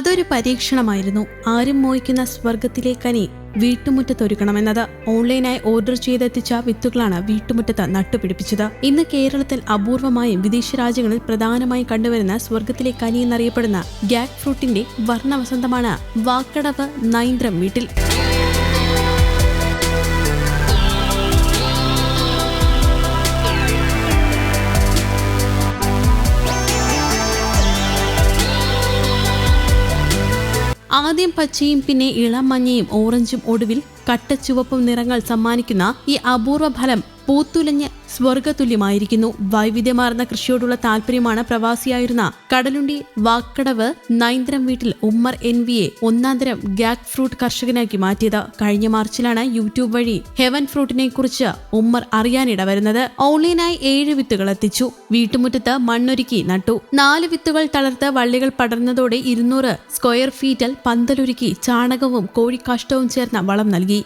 അതൊരു പരീക്ഷണമായിരുന്നു. ആരും മോഹിക്കുന്ന സ്വർഗത്തിലെ കനി വീട്ടുമുറ്റത്തൊരുക്കണമെന്നത്. ഓൺലൈനായി ഓർഡർ ചെയ്തെത്തിച്ച വിത്തുകളാണ് വീട്ടുമുറ്റത്ത് നട്ടുപിടിപ്പിച്ചത്. ഇന്ന് കേരളത്തിൽ അപൂർവമായും വിദേശ രാജ്യങ്ങളിൽ പ്രധാനമായും കണ്ടുവരുന്ന സ്വർഗത്തിലെ കനി എന്നറിയപ്പെടുന്ന ഗ്യാക് ഫ്രൂട്ടിന്റെ വർണവസന്തമാണ് വാക്കടവ് നൈന്ദ്രം വീട്ടിൽ. ആദ്യം പച്ചയും പിന്നെ ഇളം മഞ്ഞയും ഓറഞ്ചും ഒടുവിൽ കട്ടച്ചുവപ്പും നിറങ്ങൾ സമ്മാനിക്കുന്ന ഈ അപൂർവ ഫലം പൂത്തുലഞ്ഞ് സ്വർഗതുല്യമായിരിക്കുന്നു വൈവിധ്യമാർന്ന കൃഷിയോടുള്ള താല്പര്യമാണ് പ്രവാസിയായിരുന്ന കടലുണ്ടി വാക്കടവ് നൈന്ദ്രം വീട്ടിൽ ഉമ്മർ എൻ വിയെ ഒന്നാന്തരം ഗാക് ഫ്രൂട്ട് കർഷകനാക്കി മാറ്റിയത്. കഴിഞ്ഞ മാർച്ചിലാണ് യൂട്യൂബ് വഴി ഹെവൻ ഫ്രൂട്ടിനെ കുറിച്ച് ഉമ്മർ അറിയാനിട വരുന്നത് ഓൺലൈനായി ഏഴ് വിത്തുകൾ എത്തിച്ചു. വീട്ടുമുറ്റത്ത് മണ്ണൊരുക്കി നട്ടു. നാല് വിത്തുകൾ തളർത്ത് വള്ളികൾ പടർന്നതോടെ ഇരുന്നൂറ് സ്ക്വയർ ഫീറ്റിൽ പന്തലൊരുക്കി ചാണകവും കോഴിക്കാഷ്ടവും ചേർന്ന വളം നൽകി.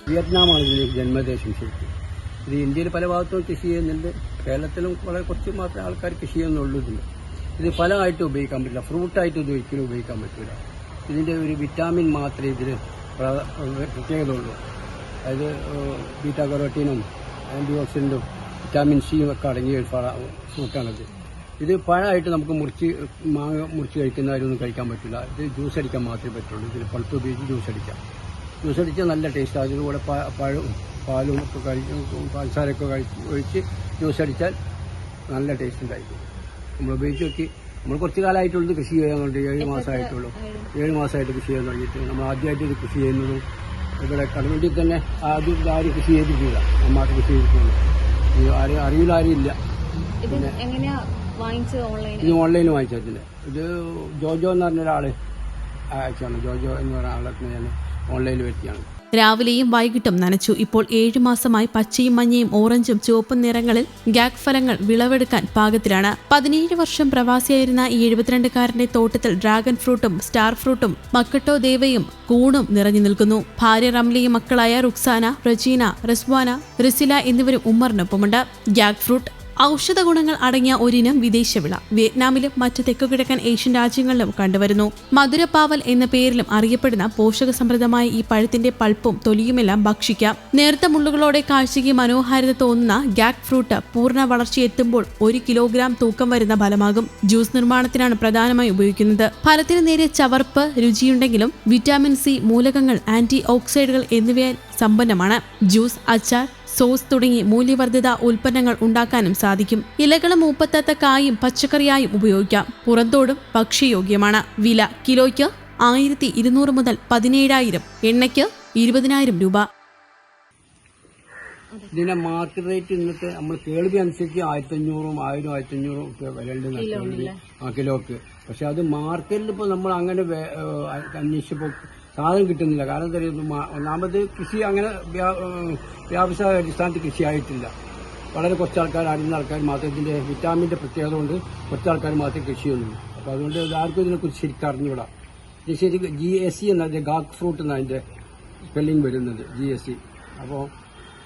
ഇത് ഇന്ത്യയിൽ പല ഭാഗത്തും കൃഷി ചെയ്യുന്നുണ്ട്. കേരളത്തിലും വളരെ കുറച്ച് മാത്രം ആൾക്കാർ കൃഷി ചെയ്യുന്നുള്ളൂ ഇതിന് ഇത് ഫലമായിട്ട് ഉപയോഗിക്കാൻ പറ്റില്ല. ഫ്രൂട്ടായിട്ട് ഇത് ഒരിക്കലും ഉപയോഗിക്കാൻ പറ്റില്ല ഇതിന്റെ ഒരു വിറ്റാമിൻ മാത്രമേ ഇതിന് പ്ര- പ്രത്യേകത ഉള്ളൂ അതായത് ബീറ്റാ കറോട്ടീനും ആന്റി ഓക്സിഡന്റും വിറ്റാമിൻ സിയും ഒക്കെ അടങ്ങിയ ഒരു ഫ്രൂട്ടാണിത് ഇത് പഴമായിട്ട് നമുക്ക് മുറിച്ച് മാങ്ങ മുറിച്ച് കഴിക്കുന്നവരൊന്നും കഴിക്കാൻ പറ്റില്ല. ഇത് ജ്യൂസ് അടിക്കാൻ മാത്രമേ പറ്റുള്ളൂ. ഇതിൽ പഴുത്ത് ഉപയോഗിച്ച് ജ്യൂസ് അടിക്കാം. ജ്യൂസ് അടിച്ചാൽ നല്ല ടേസ്റ്റ് അതിലൂടെ പഴവും പാലും ഒക്കെ കഴിക്കും പഞ്ചസാരയൊക്കെ കഴിച്ച് ഒഴിച്ച് ജ്യൂസ് അടിച്ചാൽ നല്ല ടേസ്റ്റ് ഉണ്ടായിരിക്കും. നമ്മൾ ഉപയോഗിച്ച് നോക്കി നമ്മൾ കുറച്ച് കാലമായിട്ടുള്ളത് കൃഷി ചെയ്യാൻ ഏഴ് മാസമായിട്ടുള്ളൂ. ഏഴ് മാസമായിട്ട് കൃഷി ചെയ്യാൻ തുടങ്ങിയിട്ട്. നമ്മൾ ആദ്യമായിട്ട് ഇത് കൃഷി ചെയ്യുന്നതും ഇവിടെ കടവണ്ടിയിൽ തന്നെ ആദ്യം ആര് കൃഷി ചെയ്തിട്ടില്ല. അമ്മാട്ട് കൃഷി ചെയ്തിട്ടുണ്ട് ഇത് ആരും അറിയില്ല ആരും ഇല്ല. ഇത് ഓൺലൈനിൽ വാങ്ങിച്ചതിന്. ഇത് ജോജോ എന്ന് പറഞ്ഞ ഒരാൾ അയച്ചാണ്. ജോജോ എന്ന് പറഞ്ഞ ആളെ ഞാൻ ഓൺലൈനിൽ വരുത്തിയാണ്. രാവിലെയും വൈകിട്ടും നനച്ചു. ഇപ്പോൾ ഏഴു മാസമായി പച്ചയും മഞ്ഞയും ഓറഞ്ചും ചുവപ്പും നിറങ്ങളിൽ ഗാഗ് ഫലങ്ങൾ വിളവെടുക്കാൻ പാകത്തിലാണ്. പതിനേഴ് വർഷം പ്രവാസിയായിരുന്ന ഈ എഴുപത്തിരണ്ടുകാരന്റെ തോട്ടത്തിൽ ഡ്രാഗൺ ഫ്രൂട്ടും സ്റ്റാർ ഫ്രൂട്ടും മക്കട്ടോ ദേവയും കൂണും നിറഞ്ഞു നിൽക്കുന്നു. ഭാര്യ റംലിയും മക്കളായ റുക്സാന റജീന റിസ്വാന റിസില എന്നിവരും ഉമ്മറിനൊപ്പമുണ്ട്. ഗാഗ് ഫ്രൂട്ട് ഔഷധ ഗുണങ്ങൾ അടങ്ങിയ ഒരിനം വിദേശവിള. വിയറ്റ്നാമിലും മറ്റ് തെക്കുകിഴക്കൻ ഏഷ്യൻ രാജ്യങ്ങളിലും കണ്ടുവരുന്നു. മധുരപ്പാവൽ എന്ന പേരിലും അറിയപ്പെടുന്ന പോഷക സമൃദ്ധമായ ഈ പഴത്തിന്റെ പൾപ്പും തൊലിയുമെല്ലാം ഭക്ഷിക്കാം. നേർത്ത മുള്ളുകളോടെ കാഴ്ചയ്ക്ക് മനോഹാരിത തോന്നുന്ന ഗാക് ഫ്രൂട്ട് പൂർണ വളർച്ചയെത്തുമ്പോൾ ഒരു കിലോഗ്രാം തൂക്കം വരുന്ന ഫലമാകും. ജ്യൂസ് നിർമ്മാണത്തിനാണ് പ്രധാനമായി ഉപയോഗിക്കുന്നത്. ഫലത്തിന് നേരെ ചവർപ്പ് രുചിയുണ്ടെങ്കിലും വിറ്റാമിൻ സി മൂലകങ്ങൾ ആന്റി ഓക്സൈഡുകൾ എന്നിവയാൽ സമ്പന്നമാണ്. ജ്യൂസ് അച്ചാർ സോസ് തുടങ്ങി മൂല്യവർദ്ധിത ഉൽപ്പന്നങ്ങൾ ഉണ്ടാക്കാനും സാധിക്കും. ഇലകളും മൂപ്പത്തത്ത കായും പച്ചക്കറിയായും ഉപയോഗിക്കാം. പുറന്തോടും ഭക്ഷ്യയോഗ്യമാണ്. വില കിലോയ്ക്ക് ആയിരത്തി ഇരുന്നൂറ് മുതൽ പതിനേഴായിരം. എണ്ണയ്ക്ക് ഇരുപതിനായിരം രൂപ. ഇതിന്റെ മാർക്കറ്റ് റേറ്റ് ഇന്നത്തെ നമ്മൾ കേൾവി അനുസരിച്ച് ആയിരത്തി അഞ്ഞൂറും ആയിരം ആയിരത്തി അഞ്ഞൂറും ഒക്കെ വിലയുണ്ട് ആ കിലോക്ക്. പക്ഷെ അത് മാർക്കറ്റിൽ ഇപ്പോൾ നമ്മൾ അങ്ങനെ അന്വേഷിച്ചപ്പോൾ സാധനം കിട്ടുന്നില്ല. കാരണം മാ- ഒന്നാമത് കൃഷി അങ്ങനെ വ്യാവസായ അടിസ്ഥാനത്തിൽ കൃഷി ആയിട്ടില്ല വളരെ കുറച്ച് ആൾക്കാർ അറിയുന്ന ആൾക്കാർ മാത്രം ഇതിന്റെ വിറ്റാമിന്റെ പ്രത്യേകത കൊണ്ട് കുറച്ച് ആൾക്കാർ മാത്രമേ കൃഷി ചെയ്യുന്നുള്ളൂ അപ്പോൾ അതുകൊണ്ട് ആർക്കും ഇതിനെക്കുറിച്ച് ശരിക്കും അറിഞ്ഞുകൂടാ. ഇത് ശരിക്കും ജി എസ് സി എന്ന ഗാക്ക് ഫ്രൂട്ട് എന്നാണ് അതിന്റെ സ്പെല്ലിംഗ് വരുന്നത് ജി എസ് സി അപ്പോൾ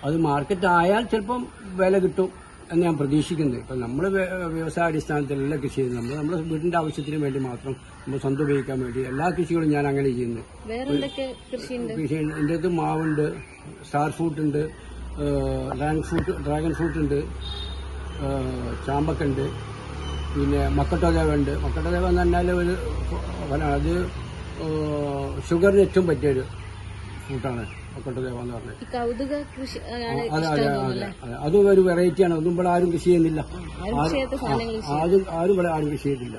അത് മാർക്കറ്റ് ആയാൽ ചിലപ്പം വില കിട്ടും. ഞാൻ പ്രതീക്ഷിക്കുന്നത് ഇപ്പം നമ്മൾ വ്യവസായ അടിസ്ഥാനത്തിലല്ല കൃഷി ചെയ്യുന്നത് നമ്മൾ നമ്മുടെ വീടിന്റെ ആവശ്യത്തിന് വേണ്ടി മാത്രം നമ്മൾ സ്വന്തം ഉപയോഗിക്കാൻ വേണ്ടി എല്ലാ കൃഷികളും ഞാൻ അങ്ങനെ ചെയ്യുന്നു. കൃഷി എന്റെ അടുത്ത് മാവുണ്ട് സ്റ്റാർ ഫ്രൂട്ട് ഉണ്ട് ഡ്രാഗൺ ഫ്രൂട്ട് ഡ്രാഗൺ ഫ്രൂട്ട് ഉണ്ട് ചാമ്പക്കുണ്ട് പിന്നെ മക്കട്ടോദേവ ഉണ്ട്. മക്കട്ടോദേവ എന്ന് പറഞ്ഞാൽ ഒരു അത് ഷുഗറിന് ഏറ്റവും പറ്റിയൊരു ഫ്രൂട്ടാണ്. എന്ന് പറഞ്ഞത് കൗതുക കൃഷി അതെ അതെ അതെ. അതെ അതും ഒരു വെറൈറ്റിയാണ് ഒന്നും ഇവിടെ ആരും കൃഷി ചെയ്യുന്നില്ല. ആരും ആരും ആരും ഇവിടെ ആരും കൃഷി ചെയ്യുന്നില്ല.